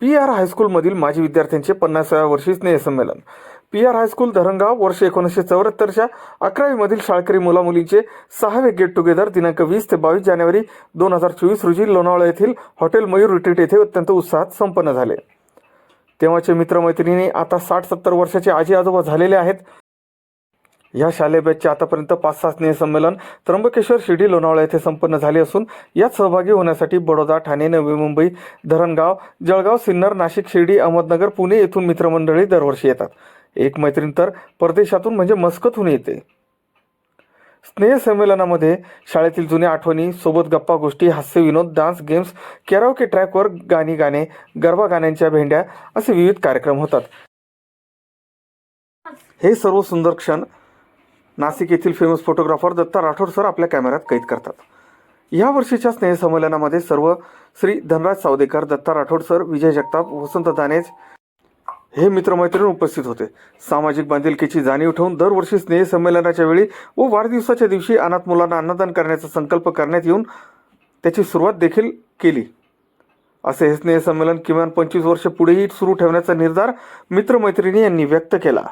P R हायस्कूलमधील माजी विद्यार्थ्यांचे पन्नासाव्या वर्षी स्नेहसंमेलन. P R high school Dharangaon वर्ष एकोणीसशे चौऱ्याहत्तरच्या अकरावीमधील शाळकरी मुलामुलींचे सहावे गेट टुगेदर दिनांक वीस ते बावीस जानेवारी दोन हजार चोवीस रोजी लोणावळा येथील हॉटेल मयूर रिट्रीट येथे अत्यंत उत्साहात संपन्न झाले. तेव्हाचे मित्रमैत्रिणी आता साठ सत्तर वर्षाचे आजी आजोबा झालेले आहेत. या शालेय बॅचचे आतापर्यंत पाच सहा स्नेहसंमेलन त्र्यंबकेश्वर शिर्डी लोणावळा येथे संपन्न झाले असून यात सहभागी होण्यासाठी बडोदा ठाणे नवी मुंबई धरणगाव जळगाव सिन्नर नाशिक शिर्डी अहमदनगर पुणे येथून मित्रमंडळी दरवर्षी येतात. एक मैत्रीण तर परदेशातून म्हणजे मस्कतहून येते. स्नेहसंमेलनामध्ये शाळेतील जुन्या आठवणी सोबत गप्पा गोष्टी हास्य विनोद डान्स गेम्स कॅराओके ट्रॅकवर गाणी गाणे गरबा गाण्यांच्या भेंड्या असे विविध कार्यक्रम होतात. हे सर्व सुंदर क्षण नाशिक येथील famous photographer Datta Rathod sir आपल्या कॅमेऱ्यात कैद करतात. या वर्षीच्या स्नेहसंमेलनामध्ये सर्व श्री धनराज सावदेकर दत्ता राठोड सर विजय जगताप वसंत दानेज हे मित्रमैत्रीण उपस्थित होते. सामाजिक बांधिलकीची जाणीव ठेवून दरवर्षी स्नेहसंमेलनाच्या वेळी व वाढदिवसाच्या दिवशी अनाथ मुलांना अन्नदान करण्याचा संकल्प करण्यात येऊन त्याची सुरुवात देखील केली. असे हे स्नेहसंमेलन किमान पंचवीस वर्ष पुढेही सुरू ठेवण्याचा निर्धार मित्रमैत्रिणी यांनी व्यक्त केला.